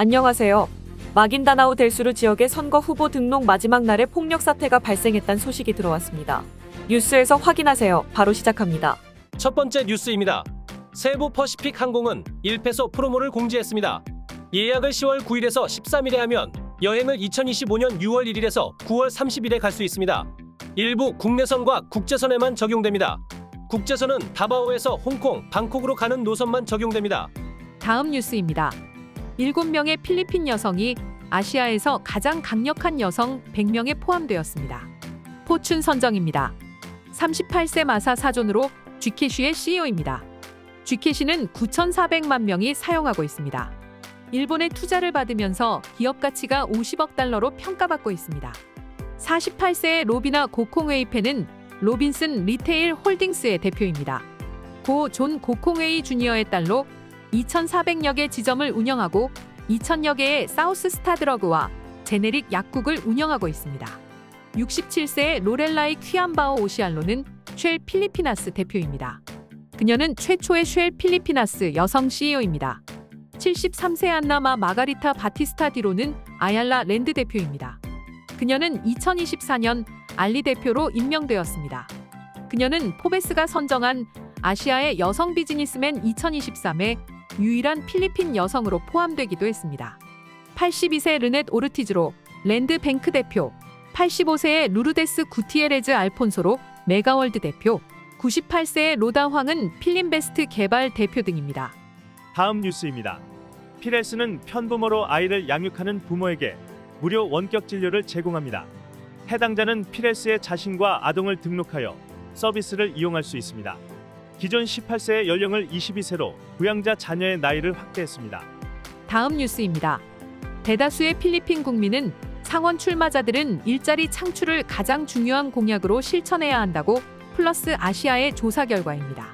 안녕하세요. 마긴다나우 델수르 지역의 선거 후보 등록 마지막 날에 폭력 사태가 발생했다는 소식이 들어왔습니다. 뉴스에서 확인하세요. 바로 시작합니다. 첫 번째 뉴스입니다. 세부 퍼시픽 항공은 1페소 프로모를 공지했습니다. 예약을 10월 9일에서 13일에 하면 여행을 2025년 6월 1일에서 9월 30일에 갈 수 있습니다. 일부 국내선과 국제선에만 적용됩니다. 국제선은 다바오에서 홍콩, 방콕으로 가는 노선만 적용됩니다. 다음 뉴스입니다. 7명의 필리핀 여성이 아시아에서 가장 강력한 여성 100명에 포함되었습니다. 포춘 선정입니다. 38세 마사 사존으로 쥐케쉬의 CEO입니다. 쥐케쉬는 9,400만 명이 사용하고 있습니다. 일본의 투자를 받으면서 기업 가치가 50억 달러로 평가받고 있습니다. 48세의 로비나 고콩웨이페는 로빈슨 리테일 홀딩스의 대표입니다. 고 존 고콩웨이 주니어의 딸로 2,400여 개 지점을 운영하고 2,000여 개의 사우스 스타드러그와 제네릭 약국을 운영하고 있습니다. 67세의 로렐라이 퀴안바오 오시알로는 쉘 필리피나스 대표입니다. 그녀는 최초의 쉘 필리피나스 여성 CEO입니다. 73세 안나마 마가리타 바티스타 디로는 아얄라 랜드 대표입니다. 그녀는 2024년 알리 대표로 임명되었습니다. 그녀는 포베스가 선정한 아시아의 여성 비즈니스맨 2023의 유일한 필리핀 여성으로 포함되기도 했습니다. 82세 르넷 오르티즈로 랜드뱅크 대표, 85세의 루르데스 구티에레즈 알폰소로 메가월드 대표, 98세의 로다 황은 필린베스트 개발 대표 등입니다. 다음 뉴스입니다. 피레스는 편부모로 아이를 양육하는 부모에게 무료 원격 진료를 제공합니다. 해당자는 피레스의 자신과 아동을 등록하여 서비스를 이용할 수 있습니다. 기존 18세의 연령을 22세로 부양자 자녀의 나이를 확대했습니다. 다음 뉴스입니다. 대다수의 필리핀 국민은 상원 출마자들은 일자리 창출을 가장 중요한 공약으로 실천해야 한다고 플러스 아시아의 조사 결과입니다.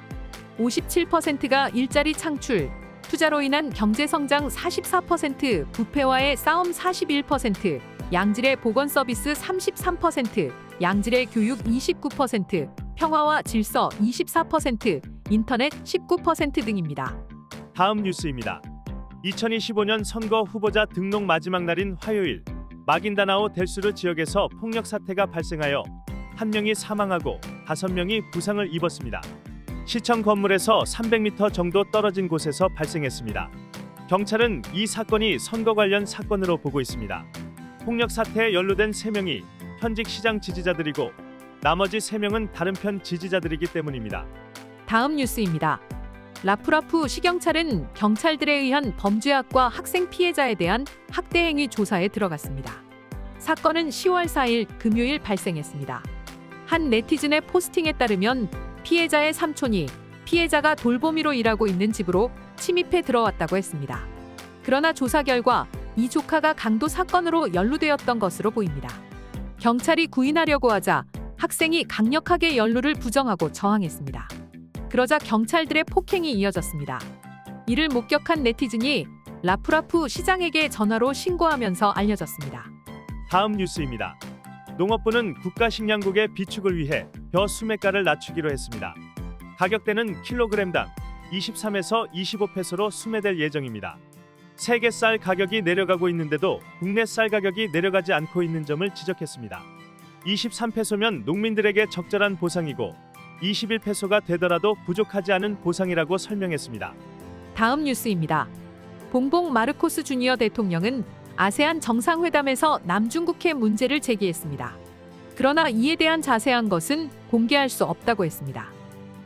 57%가 일자리 창출, 투자로 인한 경제 성장 44%, 부패와의 싸움 41%, 양질의 보건 서비스 33%, 양질의 교육 29%, 평화와 질서 24%, 인터넷 19% 등입니다. 다음 뉴스입니다. 2025년 선거 후보자 등록 마지막 날인 화요일 마긴다나오 델수르 지역에서 폭력 사태가 발생하여 한 명이 사망하고 다섯 명이 부상을 입었습니다. 시청 건물에서 300m 정도 떨어진 곳에서 발생했습니다. 경찰은 이 사건이 선거 관련 사건으로 보고 있습니다. 폭력 사태에 연루된 3명이 현직 시장 지지자들이고 나머지 3명은 다른 편 지지자들이기 때문입니다. 다음 뉴스입니다. 라프라프 시경찰은 경찰들에 의한 범죄학과 학생 피해자에 대한 학대 행위 조사에 들어갔습니다. 사건은 10월 4일 금요일 발생했습니다. 한 네티즌의 포스팅에 따르면 피해자의 삼촌이 피해자가 돌보미로 일하고 있는 집으로 침입해 들어왔다고 했습니다. 그러나 조사 결과 이 조카가 강도 사건으로 연루되었던 것으로 보입니다. 경찰이 구인하려고 하자 학생이 강력하게 연루를 부정하고 저항했습니다. 그러자 경찰들의 폭행이 이어졌습니다. 이를 목격한 네티즌이 라프라프 시장에게 전화로 신고하면서 알려졌습니다. 다음 뉴스입니다. 농업부는 국가식량국의 비축을 위해 벼 수매가를 낮추기로 했습니다. 가격대는 킬로그램당 23에서 25페소로 수매될 예정입니다. 세계 쌀 가격이 내려가고 있는데도 국내 쌀 가격이 내려가지 않고 있는 점을 지적했습니다. 23페소면 농민들에게 적절한 보상이고 21페소가 되더라도 부족하지 않은 보상이라고 설명했습니다. 다음 뉴스입니다. 봉봉 마르코스 주니어 대통령은 아세안 정상회담에서 남중국해 문제를 제기했습니다. 그러나 이에 대한 자세한 것은 공개할 수 없다고 했습니다.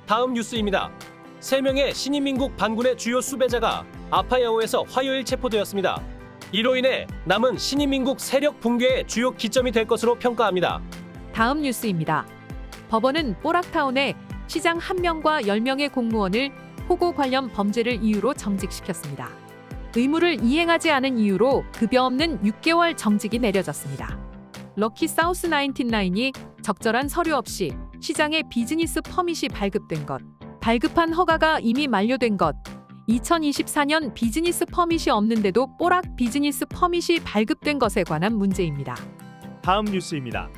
다음 뉴스입니다. 3명의 신인민국 반군의 주요 수배자가 아파야오에서 화요일 체포되었습니다. 이로 인해 남은 신인민국 세력 붕괴의 주요 기점이 될 것으로 평가합니다. 다음 뉴스입니다. 법원은 뽀락타운에 시장 1명과 10명의 공무원을 호고 관련 범죄를 이유로 정직시켰습니다. 의무를 이행하지 않은 이유로 급여 없는 6개월 정직이 내려졌습니다. 럭키 사우스 99이 적절한 서류 없이 시장에 비즈니스 퍼밋이 발급된 것, 발급한 허가가 이미 만료된 것, 2024년 비즈니스 퍼밋이 없는데도 뽀락 비즈니스 퍼밋이 발급된 것에 관한 문제입니다. 다음 뉴스입니다.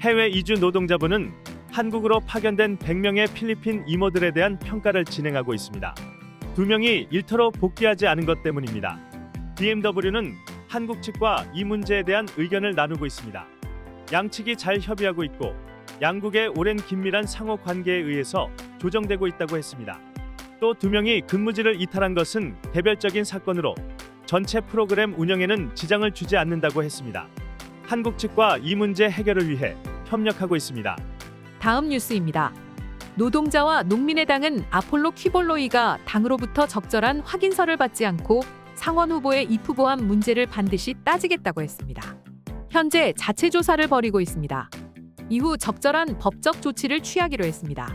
해외 이주 노동자부는 한국으로 파견된 100명의 필리핀 이모들에 대한 평가를 진행하고 있습니다. 두 명이 일터로 복귀하지 않은 것 때문입니다. BMW는 한국 측과 이 문제에 대한 의견을 나누고 있습니다. 양측이 잘 협의하고 있고 양국의 오랜 긴밀한 상호 관계에 의해서 조정되고 있다고 했습니다. 또 두 명이 근무지를 이탈한 것은 개별적인 사건으로 전체 프로그램 운영에는 지장을 주지 않는다고 했습니다. 한국 측과 이 문제 해결을 위해 협력하고 있습니다. 다음 뉴스입니다. 노동자와 농민의 당은 아폴로 퀴볼로이가 당으로부터 적절한 확인서를 받지 않고 상원 후보의 입후보함 문제를 반드시 따지겠다고 했습니다. 현재 자체 조사를 벌이고 있습니다. 이후 적절한 법적 조치를 취하기로 했습니다.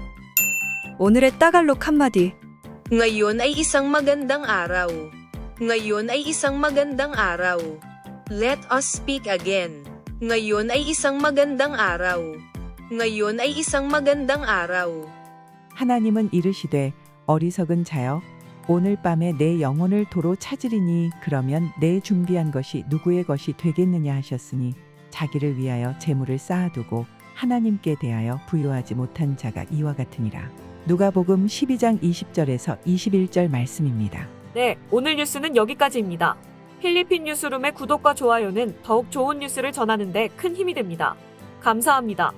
오늘의 따갈록 한마디. Ngayon ay isang magandang araw. Ngayon ay isang magandang araw. Let us speak again. Ngayon ay isang magandang araw. Ngayon ay isang magandang araw. 하나님은 이르시되 어리석은 자여 오늘 밤에 내 영혼을 도로 찾으리니 그러면 내 준비한 것이 누구의 것이 되겠느냐 하셨으니 자기를 위하여 재물을 쌓아두고 하나님께 대하여 부유하지 못한 자가 이와 같으니라. 누가복음 12장 20절에서 21절 말씀입니다. 네, 오늘 뉴스는 여기까지입니다. 필리핀 뉴스룸의 구독과 좋아요는 더욱 좋은 뉴스를 전하는데 큰 힘이 됩니다. 감사합니다.